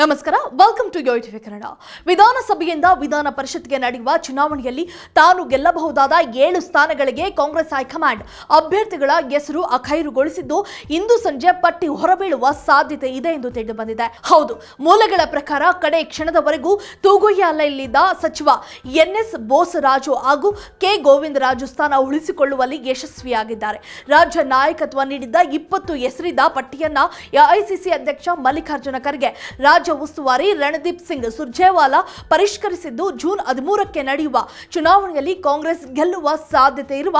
ನಮಸ್ಕಾರ welcome to ಯೋಟಿ ಕನ್ನಡ. ವಿಧಾನಸಭೆಯಿಂದ ವಿಧಾನ ಪರಿಷತ್ಗೆ ನಡೆಯುವ ಚುನಾವಣೆಯಲ್ಲಿ ತಾನು ಗೆಲ್ಲಬಹುದಾದ ಏಳು ಸ್ಥಾನಗಳಿಗೆ ಕಾಂಗ್ರೆಸ್ ಹೈಕಮಾಂಡ್ ಅಭ್ಯರ್ಥಿಗಳ ಹೆಸರು ಅಖೈರುಗೊಳಿಸಿದ್ದು, ಇಂದು ಸಂಜೆ ಪಟ್ಟಿ ಹೊರಬೀಳುವ ಸಾಧ್ಯತೆ ಇದೆ ಎಂದು ತಿಳಿದು ಬಂದಿದೆ ಹೌದು, ಮೂಲಗಳ ಪ್ರಕಾರ ಕಡೆ ಕ್ಷಣದವರೆಗೂ ತೂಗುಯ್ಯಾಲೆಯಲ್ಲಿದ್ದ ಸಚಿವ ಎನ್ಎಸ್ ಬೋಸರಾಜು ಹಾಗೂ ಕೆ ಗೋವಿಂದರಾಜು ಸ್ಥಾನ ಉಳಿಸಿಕೊಳ್ಳುವಲ್ಲಿ ಯಶಸ್ವಿಯಾಗಿದ್ದಾರೆ. ರಾಜ್ಯ ನಾಯಕತ್ವ ನೀಡಿದ್ದ ಇಪ್ಪತ್ತು ಹೆಸರಿದ್ದ ಪಟ್ಟಿಯನ್ನ ಎಐಸಿಸಿ ಅಧ್ಯಕ್ಷ ಮಲ್ಲಿಕಾರ್ಜುನ ಖರ್ಗೆ ರಾಜ್ಯ ಉಸ್ತುವಾರಿ ರಣದೀಪ್ ಸಿಂಗ್ ಸುರ್ಜೇವಾಲಾ ಪರಿಷ್ಕರಿಸಿದ್ದು ಜೂನ್ ಹದಿಮೂರಕ್ಕೆ ನಡೆಯುವ ಚುನಾವಣೆಯಲ್ಲಿ ಕಾಂಗ್ರೆಸ್ ಗೆಲ್ಲುವ ಸಾಧ್ಯತೆ ಇರುವ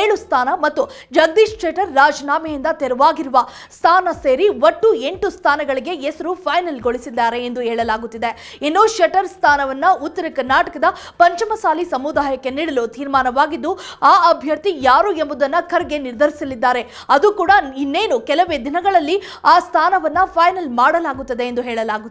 ಏಳು ಸ್ಥಾನ ಮತ್ತು ಜಗದೀಶ್ ಶೆಟ್ಟರ್ ರಾಜೀನಾಮೆಯಿಂದ ತೆರವಾಗಿರುವ ಸ್ಥಾನ ಸೇರಿ ಒಟ್ಟು ಎಂಟು ಸ್ಥಾನಗಳಿಗೆ ಹೆಸರು ಫೈನಲ್ಗೊಳಿಸಿದ್ದಾರೆ ಎಂದು ಹೇಳಲಾಗುತ್ತಿದೆ. ಇನ್ನು ಶೆಟ್ಟರ್ ಸ್ಥಾನವನ್ನ ಉತ್ತರ ಕರ್ನಾಟಕದ ಪಂಚಮಸಾಲಿ ಸಮುದಾಯಕ್ಕೆ ನೀಡಲು ತೀರ್ಮಾನವಾಗಿದ್ದು, ಆ ಅಭ್ಯರ್ಥಿ ಯಾರು ಎಂಬುದನ್ನು ಖರ್ಗೆ ನಿರ್ಧರಿಸಲಿದ್ದಾರೆ. ಅದು ಕೂಡ ಇನ್ನೇನು ಕೆಲವೇ ದಿನಗಳಲ್ಲಿ ಆ ಸ್ಥಾನವನ್ನ ಫೈನಲ್ ಮಾಡಲಾಗುತ್ತದೆ ಎಂದು ಹೇಳಲಾಗುತ್ತಿದೆ.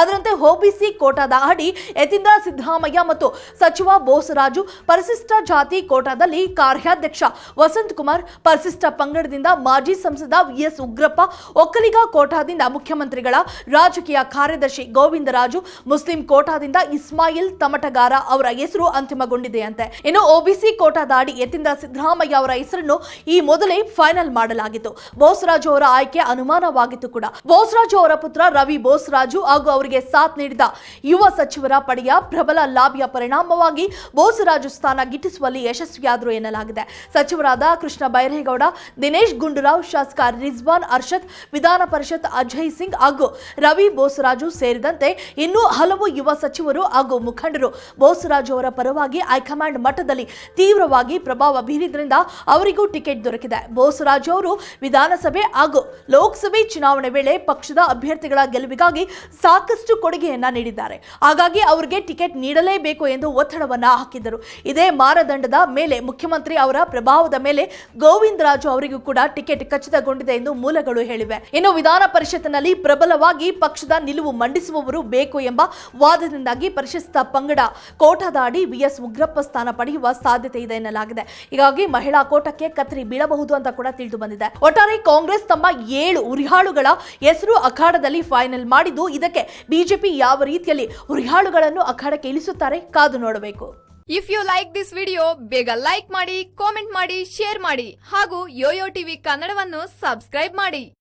ಅದರಂತೆ ಒಬಿಸಿ ಕೋಟಾದ ಅಡಿ ಯತೀಂದ್ರ ಸಿದ್ದರಾಮಯ್ಯ ಮತ್ತು ಸಚಿವ ಬೋಸರಾಜು ಪರಿಶಿಷ್ಟ ಜಾತಿ ಕೋಟಾದಲ್ಲಿ ಕಾರ್ಯಾಧ್ಯಕ್ಷ ವಸಂತ್ ಕುಮಾರ್, ಪರಿಶಿಷ್ಟ ಪಂಗಡದಿಂದ ಮಾಜಿ ಸಂಸದ ವಿಎಸ್ ಉಗ್ರಪ್ಪ, ಒಕ್ಕಲಿಗ ಕೋಟಾದಿಂದ ಮುಖ್ಯಮಂತ್ರಿಗಳ ರಾಜಕೀಯ ಕಾರ್ಯದರ್ಶಿ ಗೋವಿಂದರಾಜು, ಮುಸ್ಲಿಂ ಕೋಟಾದಿಂದ ಇಸ್ಮಾಯಿಲ್ ತಮಟಗಾರ ಅವರ ಹೆಸರು ಅಂತಿಮಗೊಂಡಿದೆಯಂತೆ. ಇನ್ನು ಒಬಿಸಿ ಕೋಟಾದ ಅಡಿ ಯತೀಂದ್ರ ಸಿದ್ದರಾಮಯ್ಯ ಅವರ ಹೆಸರನ್ನು ಈ ಮೊದಲೇ ಫೈನಲ್ ಮಾಡಲಾಗಿತ್ತು. ಬೋಸರಾಜು ಅವರ ಆಯ್ಕೆ ಅನುಮಾನವಾಗಿತ್ತು ಕೂಡ. ಬೋಸರಾಜು ಅವರ ಪುತ್ರ ರವಿ ಬೋಸರಾಜು ಹಾಗೂ ಅವರಿಗೆ ಸಾಥ್ ನೀಡಿದ ಯುವ ಸಚಿವರ ಪಡೆಯ ಪ್ರಬಲ ಲಾಭಿಯ ಪರಿಣಾಮವಾಗಿ ಬೋಸರಾಜು ಸ್ಥಾನ ಗಿಟ್ಟಿಸುವಲ್ಲಿ ಯಶಸ್ವಿಯಾದರು ಎನ್ನಲಾಗಿದೆ. ಸಚಿವರಾದ ಕೃಷ್ಣ ಬೈರೇಗೌಡ, ದಿನೇಶ್ ಗುಂಡೂರಾವ್, ಶಾಸಕ ರಿಜ್ವಾನ್ ಅರ್ಷದ್, ವಿಧಾನ ಪರಿಷತ್ ಅಜಯ್ ಸಿಂಗ್ ಹಾಗೂ ರವಿ ಬೋಸರಾಜು ಸೇರಿದಂತೆ ಇನ್ನೂ ಹಲವು ಯುವ ಸಚಿವರು ಹಾಗೂ ಮುಖಂಡರು ಬೋಸರಾಜು ಅವರ ಪರವಾಗಿ ಹೈಕಮಾಂಡ್ ಮಟ್ಟದಲ್ಲಿ ತೀವ್ರವಾಗಿ ಪ್ರಭಾವ ಬೀರಿದ್ರಿಂದ ಅವರಿಗೂ ಟಿಕೆಟ್ ದೊರಕಿದೆ. ಬೋಸರಾಜು ಅವರು ವಿಧಾನಸಭೆ ಹಾಗೂ ಲೋಕಸಭೆ ಚುನಾವಣೆ ವೇಳೆ ಪಕ್ಷದ ಅಭ್ಯರ್ಥಿಗಳ ಗೆಲುವಿಗಾಗಿ ಸಾಕಷ್ಟು ಕೊಡುಗೆಯನ್ನ ನೀಡಿದ್ದಾರೆ. ಹಾಗಾಗಿ ಅವರಿಗೆ ಟಿಕೆಟ್ ನೀಡಲೇಬೇಕು ಎಂದು ಒತ್ತಡವನ್ನ ಹಾಕಿದ್ದರು. ಇದೇ ಮಾನದಂಡದ ಮೇಲೆ ಮುಖ್ಯಮಂತ್ರಿ ಅವರ ಪ್ರಭಾವದ ಮೇಲೆ ಗೋವಿಂದರಾಜು ಅವರಿಗೂ ಕೂಡ ಟಿಕೆಟ್ ಖಚಿತಗೊಂಡಿದೆ ಎಂದು ಮೂಲಗಳು ಹೇಳಿವೆ. ಇನ್ನು ವಿಧಾನ ಪರಿಷತ್ನಲ್ಲಿ ಪ್ರಬಲವಾಗಿ ಪಕ್ಷದ ನಿಲುವು ಮಂಡಿಸುವವರು ಬೇಕು ಎಂಬ ವಾದದಿಂದಾಗಿ ಪರಿಶಿಷ್ಟ ಪಂಗಡ ಕೋಟಾದಾಡಿ ವಿಎಸ್ ಉಗ್ರಪ್ಪ ಸ್ಥಾನ ಪಡೆಯುವ ಸಾಧ್ಯತೆ ಇದೆ ಎನ್ನಲಾಗಿದೆ. ಹೀಗಾಗಿ ಮಹಿಳಾ ಕೋಟಕ್ಕೆ ಕತ್ರಿ ಬೀಳಬಹುದು ಅಂತ ಕೂಡ ತಿಳಿದು ಬಂದಿದೆ. ಒಟ್ಟಾರೆ ಕಾಂಗ್ರೆಸ್ ತಮ್ಮ ಏಳು ಉರಿಹಾಳುಗಳ ಹೆಸರು ಅಖಾಡದಲ್ಲಿ ಫೈನಲ್ ಮಾಡಿದ್ದು ಇದಕ್ಕೆ ಬಿಜೆಪಿ ಯಾವ ರೀತಿಯಲ್ಲಿ ಉರಿಹಾಳುಗಳನ್ನು ಅಖಾಡಕ್ಕೆ ಇಳಿಸುತ್ತಾರೆ ಕಾದು ನೋಡಬೇಕು. If you like this video ಬೇಗ ಲೈಕ್ ಮಾಡಿ ಕಾಮೆಂಟ್ ಮಾಡಿ ಶೇರ್ ಮಾಡಿ ಹಾಗೂ ಯೋಯೋ ಟಿವಿ ಕನ್ನಡವನ್ನು ಸಬ್ಸ್ಕ್ರೈಬ್ ಮಾಡಿ.